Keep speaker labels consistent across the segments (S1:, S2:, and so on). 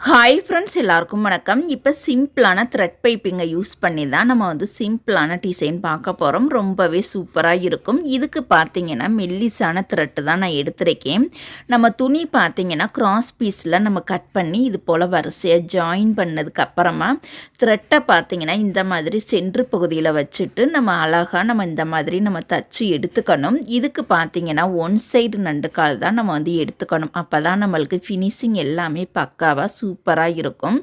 S1: Hi friends எல்லாருக்கும் வணக்கம். இப்போ சிம்பிளான த்ரெட் பைப்பிங்கை யூஸ் பண்ணி தான் நம்ம வந்து சிம்பிளான டிசைன் பார்க்க போகிறோம் ரொம்பவே சூப்பராக இருக்கும். இதுக்கு பார்த்தீங்கன்னா மெல்லிஸான த்ரெட்டு தான் நான் எடுத்திருக்கேன். நம்ம துணி பார்த்தீங்கன்னா கிராஸ் பீஸில் நம்ம கட் பண்ணி இது போல் வரிசையாக ஜாயின் பண்ணதுக்கு அப்புறமா த்ரெட்டை பார்த்தீங்கன்னா இந்த மாதிரி சென்ட்ரு பகுதியில் வச்சுட்டு நம்ம அழகாக நம்ம இந்த மாதிரி நம்ம தச்சு எடுத்துக்கணும். இதுக்கு பார்த்தீங்கன்னா ஒன் சைடு நண்டுக்கால் தான் நம்ம வந்து எடுத்துக்கணும். அப்போ தான் நம்மளுக்கு ஃபினிஷிங் எல்லாமே பக்காவாக சூப்பராக இருக்கும்.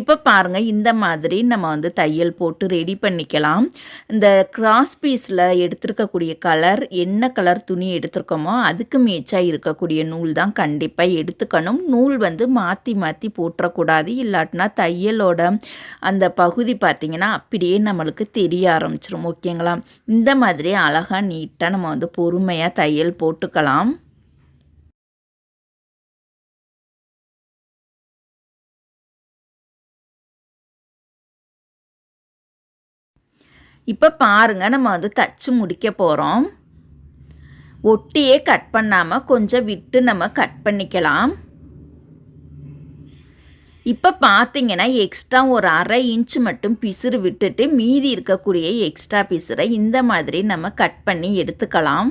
S1: இப்போ பாருங்கள் இந்த மாதிரி நம்ம வந்து தையல் போட்டு ரெடி பண்ணிக்கலாம். இந்த கிராஸ் பீஸில் எடுத்திருக்கக்கூடிய கலர் என்ன கலர் துணி எடுத்திருக்கோமோ அதுக்கு மேய்ச்சாக இருக்கக்கூடிய நூல் தான் கண்டிப்பாக எடுத்துக்கணும். நூல் வந்து மாற்றி மாற்றி போட்டுறக்கூடாது இல்லாட்டினா தையலோட அந்த பகுதி பார்த்திங்கன்னா அப்படியே நம்மளுக்கு தெரிய ஆரம்பிச்சிடும் ஓகேங்களா? இந்த மாதிரி அழகாக நீட்டாக நம்ம வந்து பொறுமையாக தையல் போட்டுக்கலாம். இப்போ பாருங்கள் நம்ம வந்து தச்சு முடிக்க போகிறோம் ஒட்டியே கட் பண்ணாமல் கொஞ்சம் விட்டு நம்ம கட் பண்ணிக்கலாம். இப்போ பார்த்தீங்கன்னா எக்ஸ்ட்ரா ஒரு அரை இன்ச்சு மட்டும் பிசுறு விட்டுட்டு மீதி இருக்கக்கூடிய எக்ஸ்ட்ரா பிசுரை இந்த மாதிரி நம்ம கட் பண்ணி எடுத்துக்கலாம்.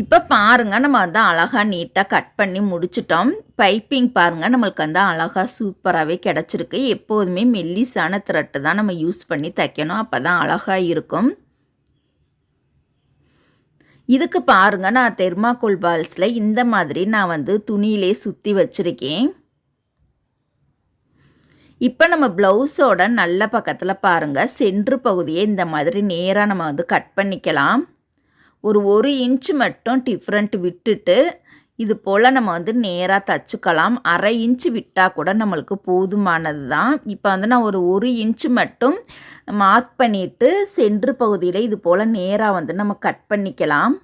S1: இப்போ பாருங்கள் நம்ம வந்து அழகாக நீட்டாக கட் பண்ணி முடிச்சிட்டோம். பைப்பிங் பாருங்கள் நம்மளுக்கு வந்து அழகாக சூப்பராகவே கிடச்சிருக்கு. எப்போதுமே மெல்லிஸான த்ரெட்டு தான் நம்ம யூஸ் பண்ணி தைக்கணும். அப்போ தான் அழகாக இருக்கும். இதுக்கு பாருங்கள் நான் தெர்மாக்கோல் பால்ஸில் இந்த மாதிரி நான் வந்து துணியிலே சுற்றி வச்சுருக்கேன். இப்போ நம்ம ப்ளவுஸோட நல்ல பக்கத்தில் பாருங்கள் சென்ட்ரு பகுதியை இந்த மாதிரி நேராக நம்ம வந்து கட் பண்ணிக்கலாம். ஒரு ஒரு இன்ச்சு மட்டும் டிஃப்ரெண்ட் விட்டுட்டு இது போல் நம்ம வந்து நேராக தச்சுக்கலாம். அரை இன்ச்சு விட்டால் கூட நம்மளுக்கு போதுமானது தான் இப்போ வந்து நான் ஒரு ஒரு இன்ச்சு மட்டும் மார்க் பண்ணிவிட்டு சென்ட்ரு பகுதியில் இது போல் நேராக வந்து நம்ம கட் பண்ணிக்கலாம்.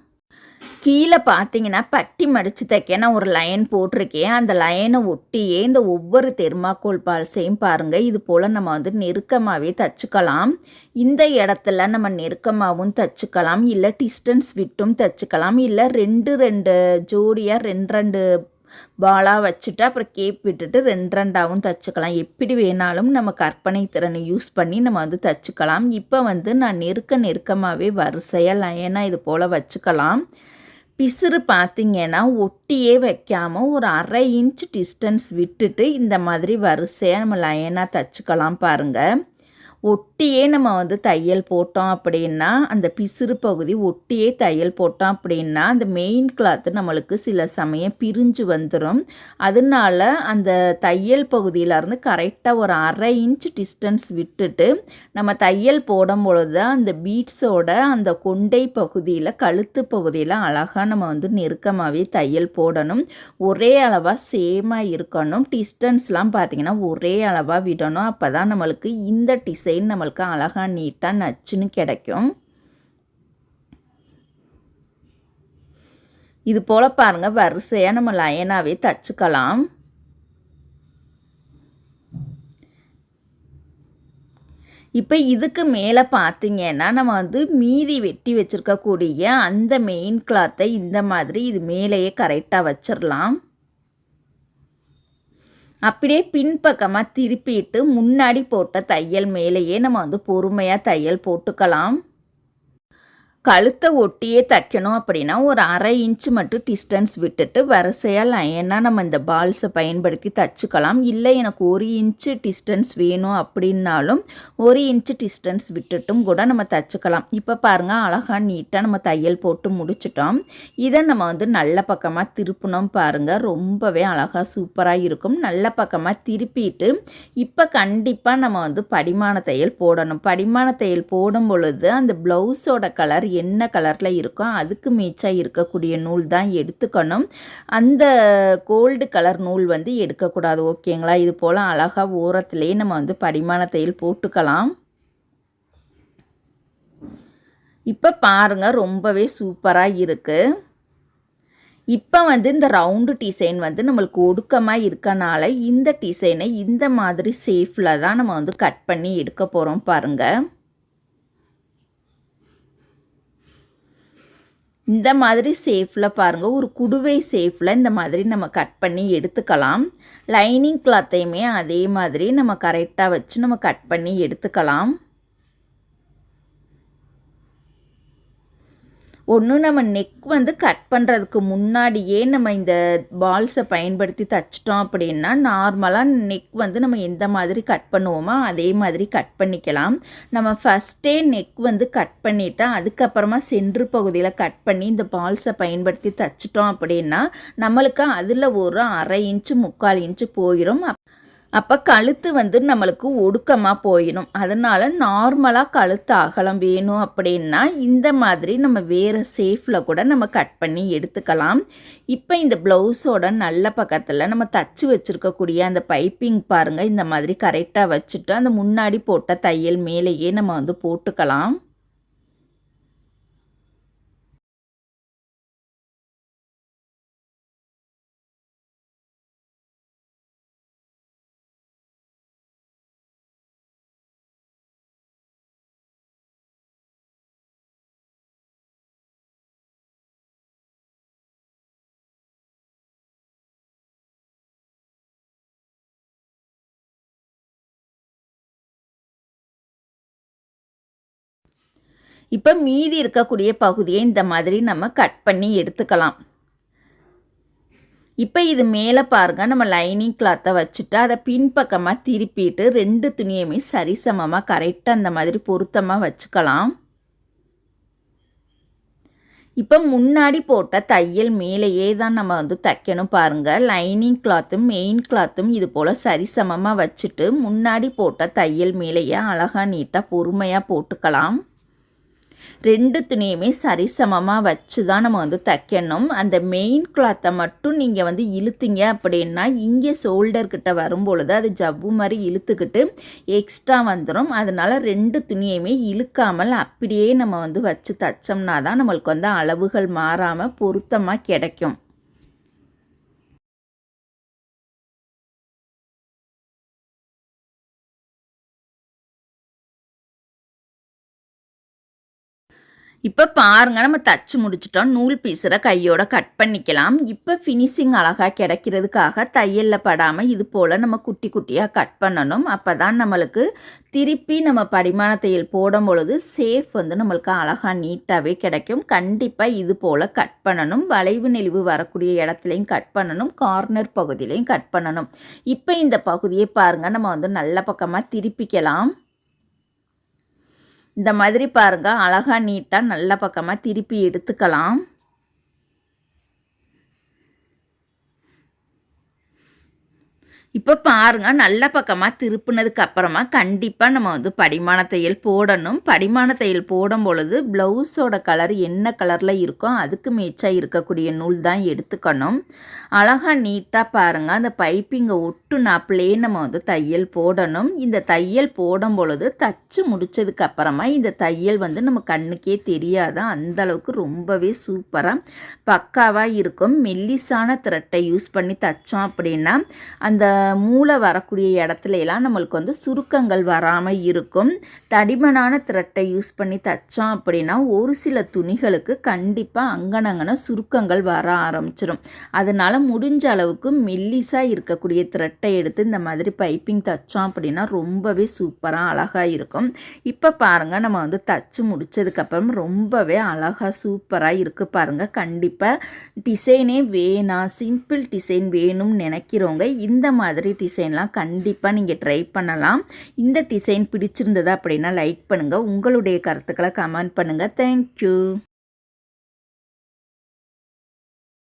S1: கீழே பார்த்தீங்கன்னா பட்டி மடித்து தைக்க நான் ஒரு லைன் போட்டிருக்கேன். அந்த லைனை ஒட்டியே இந்த ஒவ்வொரு தெர்மாக்கோல் பால்ஸையும் பாருங்கள் இது போல் நம்ம வந்து நெருக்கமாகவே தச்சுக்கலாம். இந்த இடத்துல நம்ம நெருக்கமாகவும் தச்சுக்கலாம். இல்லை டிஸ்டன்ஸ் விட்டும் தச்சுக்கலாம். இல்லை ரெண்டு ரெண்டு ஜோடியாக ரெண்டு ரெண்டு பாலாக வச்சுட்டு அப்புறம் கேப் விட்டுட்டு ரெண்டு ரெண்டாகவும் தச்சுக்கலாம். எப்படி வேணாலும் நம்ம கற்பனை திறனை யூஸ் பண்ணி நம்ம வந்து தச்சுக்கலாம். இப்போ வந்து நான் நெருக்க நெருக்கமாகவே வரிசையாக லைனாக இது போல் வச்சுக்கலாம். பிசுறு பார்த்திங்கன்னா ஒட்டியே வைக்காமல் ஒரு அரை இன்ச் டிஸ்டன்ஸ் விட்டுட்டு இந்த மாதிரி வரிசையாக நம்ம லைனாக தச்சுக்கலாம் பாருங்கள் ஒட்டியே நம்ம வந்து தையல் போட்டோம் அப்படின்னா அந்த பிசுறு பகுதி ஒட்டியே தையல் போட்டோம் அப்படின்னா அந்த மெயின் கிளாத்து நம்மளுக்கு சில சமயம் பிரிஞ்சு வந்துடும் அதனால அந்த தையல் பகுதியிலேருந்து கரெக்டாக ஒரு அரை இன்ச் டிஸ்டன்ஸ் விட்டுட்டு நம்ம தையல் போடும் பொழுது அந்த பீட்ஸோட அந்த கொண்டை பகுதியில் கழுத்து பகுதியில் அழகாக நம்ம வந்து நெருக்கமாகவே தையல் போடணும். ஒரே அளவாக சேமாக இருக்கணும். டிஸ்டன்ஸ்லாம் பார்த்திங்கன்னா ஒரே அளவாக விடணும். அப்போ தான் நம்மளுக்கு இந்த டிசைன் டிசைன் நம்மளுக்கு அழகாக நீட்டாக நச்சுன்னு கிடைக்கும். இது போல் பாருங்கள் வரிசையாக நம்ம லைனாகவே தச்சுக்கலாம். இப்போ இதுக்கு மேலே பார்த்தீங்கன்னா நம்ம வந்து மீதி வெட்டி வச்சுருக்கக்கூடிய அந்த மெயின் கிளாத்தை இந்த மாதிரி இது மேலேயே கரெக்டாக வச்சிடலாம் அப்படியே பின்பக்கமாக திருப்பிட்டு முன்னாடி போட்ட தையல் மேலேயே நம்ம வந்து பொறுமையாக தையல் போட்டுக்கலாம். கழுத்தை ஒட்டியே தைக்கணும் அப்படின்னா ஒரு அரை இன்ச்சு மட்டும் டிஸ்டன்ஸ் விட்டுட்டு வரிசையாக லைனாக நம்ம இந்த பால்ஸை பயன்படுத்தி தைச்சிக்கலாம். இல்லை எனக்கு ஒரு இன்ச்சு டிஸ்டன்ஸ் வேணும் அப்படின்னாலும் ஒரு இன்ச்சு டிஸ்டன்ஸ் விட்டுட்டும் கூட நம்ம தைச்சிக்கலாம். இப்போ பாருங்கள் அழகாக நீட்டாக நம்ம தையல் போட்டு முடிச்சிட்டோம். இதை நம்ம வந்து நல்ல பக்கமாக திருப்பினோம் பாருங்கள் ரொம்பவே அழகாக சூப்பராக இருக்கும். நல்ல பக்கமாக திருப்பிட்டு இப்போ கண்டிப்பாக நம்ம வந்து படிமான தையல் போடணும். படிமான தையல் போடும் பொழுது அந்த ப்ளவுஸோட கலர் என்ன கலரில் இருக்கோ அதுக்கு மீச்சாக இருக்கக்கூடிய நூல் தான் எடுத்துக்கணும். அந்த கோல்டு கலர் நூல் வந்து எடுக்கக்கூடாது ஓகேங்களா? இது போல் அழகாக ஓரத்துலேயே நம்ம வந்து படிமான தையல் போட்டுக்கலாம். இப்போ பாருங்கள் ரொம்பவே சூப்பராக இருக்குது இப்போ வந்து இந்த ரவுண்டு டிசைன் வந்து நம்மளுக்கு ஒடுக்கமாக இருக்கனால இந்த டிசைனை இந்த மாதிரி சேஃபில் தான் நம்ம வந்து கட் பண்ணி எடுக்க போகிறோம் பாருங்கள் இந்த மாதிரி சேஃபில் பாருங்கள் ஒரு குடுவை சேஃபில் இந்த மாதிரி நம்ம கட் பண்ணி எடுத்துக்கலாம். லைனிங் கிளாத்தையுமே அதே மாதிரி நம்ம கரெக்டாக வச்சு நம்ம கட் பண்ணி எடுத்துக்கலாம். ஒன்று நம்ம நெக் வந்து கட் பண்ணுறதுக்கு முன்னாடியே நம்ம இந்த பால்ஸை பயன்படுத்தி தைச்சிட்டோம் அப்படின்னா நார்மலாக நெக் வந்து நம்ம எந்த மாதிரி கட் பண்ணுவோமோ அதே மாதிரி கட் பண்ணிக்கலாம். நம்ம ஃபஸ்ட்டே நெக் வந்து கட் பண்ணிவிட்டு அதுக்கப்புறமா சென்று பகுதியில் கட் பண்ணி இந்த பால்ஸை பயன்படுத்தி தைச்சிட்டோம் அப்படின்னா நம்மளுக்கு அதில் ஒரு அரை இன்ச்சு முக்கால் இன்ச்சு போயிடும் அப்போ கழுத்து வந்து நம்மளுக்கு ஒடுக்கமாக போயிடும். அதனால் நார்மலாக கழுத்து அகலம் வேணும் அப்படின்னா இந்த மாதிரி நம்ம வேறு சேஃபில் கூட நம்ம கட் பண்ணி எடுத்துக்கலாம். இப்போ இந்த ப்ளவுஸோட நல்ல பக்கத்தில் நம்ம தச்சு வச்சுருக்கக்கூடிய அந்த பைப்பிங் பாருங்கள் இந்த மாதிரி கரெக்டாக வச்சுட்டு அந்த முன்னாடி போட்ட தையல் மேலேயே நம்ம வந்து போட்டுக்கலாம். இப்போ மீதி இருக்கக்கூடிய பகுதியை இந்த மாதிரி நம்ம கட் பண்ணி எடுத்துக்கலாம். இப்போ இது மேலே பாருங்கள் நம்ம லைனிங் கிளாத்தை வச்சுட்டு அதை பின்பக்கமாக திருப்பிட்டு ரெண்டு துணியுமே சரிசமமாக கரெக்டாக அந்த மாதிரி பொருத்தமாக வச்சுக்கலாம். இப்போ முன்னாடி போட்ட தையல் மேலேயே தான் நம்ம வந்து தைக்கணும் பாருங்கள் லைனிங் கிளாத்தும் மெயின் கிளாத்தும் இது போல் சரிசமமாக வச்சுட்டு முன்னாடி போட்ட தையல் மேலேயே அழகாக நீட்டாக பொறுமையாக போட்டுக்கலாம். ரெண்டு துணியுமே சரிசமமாக வச்சு தான் நம்ம வந்து தைக்கணும். அந்த மெயின் கிளாத்தை மட்டும் நீங்கள் வந்து இழுத்தீங்க அப்படின்னா இங்கே ஷோல்டர்கிட்ட வரும்பொழுது அது ஜவ்வு மாதிரி இழுத்துக்கிட்டு எக்ஸ்ட்ரா வந்துடும் அதனால் ரெண்டு துணியுமே இழுக்காமல் அப்படியே நம்ம வந்து வச்சு தைச்சோம்னா தான் நம்மளுக்கு வந்து அளவுகள் மாறாமல் பொருத்தமாக கிடைக்கும். இப்போ பாருங்கள் நம்ம தச்சு முடிச்சிட்டோம். நூல் பீஸரை கையோட கட் பண்ணிக்கலாம். இப்போ ஃபினிஷிங் அழகாக கிடைக்கிறதுக்காக தையலில் படாமல் இது போல் நம்ம குட்டி குட்டியாக கட் பண்ணணும். அப்போ தான் நம்மளுக்கு திருப்பி நம்ம படிமான தையல் போடும் பொழுது சேஃப் வந்து நம்மளுக்கு அழகாக நீட்டாகவே கிடைக்கும். கண்டிப்பாக இது போல் கட் பண்ணணும். வளைவு நெளிவு வரக்கூடிய இடத்துலையும் கட் பண்ணணும். கார்னர் பகுதியிலையும் கட் பண்ணணும். இப்போ இந்த பகுதியை பாருங்கள் நம்ம வந்து நல்ல பக்கமாக திருப்பிக்கலாம். இந்த மாதிரி பாருங்கள் அழகாக நீட்டாக நல்ல பக்கமாக திருப்பி எடுத்துக்கலாம். இப்போ பாருங்க நல்ல பக்கமாக திருப்பினதுக்கு அப்புறமா கண்டிப்பாக நம்ம வந்து படிமான தையல் போடணும். படிமான தையல் போடும் பொழுது ப்ளவுஸோட கலர் என்ன கலரில் இருக்கோ அதுக்கு மேட்சாக இருக்கக்கூடிய நூல் தான் எடுத்துக்கணும். அழகாக நீட்டாக பாருங்கள் அந்த பைப்பிங்கை ஒட்டு நாப்பிலே நம்ம வந்து தையல் போடணும். இந்த தையல் போடும் பொழுது தச்சு முடித்ததுக்கு அப்புறமா இந்த தையல் வந்து நம்ம கண்ணுக்கே தெரியாத? அந்தளவுக்கு ரொம்பவே சூப்பராக பக்காவாக இருக்கும். மெல்லிசான த்ரெட்டை யூஸ் பண்ணி தைச்சோம் அப்படின்னா அந்த மூளை வரக்கூடிய இடத்துல எல்லாம் நம்மளுக்கு வந்து சுருக்கங்கள் வராமல் இருக்கும். தடிமனான த்ரெட்டை யூஸ் பண்ணி தைச்சோம் அப்படின்னா ஒரு சில துணிகளுக்கு கண்டிப்பாக அங்கனங்கன சுருக்கங்கள் வர ஆரம்பிச்சிடும் அதனால் முடிஞ்ச அளவுக்கு மெல்லிஸாக இருக்கக்கூடிய த்ரெட்டை எடுத்து இந்த மாதிரி பைப்பிங் தைச்சோம் அப்படின்னா ரொம்பவே சூப்பராக அழகாக இருக்கும். இப்போ பாருங்கள் நம்ம வந்து தச்சு முடித்ததுக்கப்புறம் ரொம்பவே அழகாக சூப்பராக இருக்குது பாருங்கள் கண்டிப்பாக டிசைனே வேணாம். சிம்பிள் டிசைன் வேணும்னு நினைக்கிறவங்க இந்த மாதிரி மாதிரி டிசைன்லாம் கண்டிப்பாக நீங்கள் ட்ரை பண்ணலாம். இந்த டிசைன் பிடிச்சிருந்ததா அப்படின்னா லைக் பண்ணுங்கள் உங்களுடைய கருத்துக்களை கமெண்ட் பண்ணுங்கள் தேங்க்யூ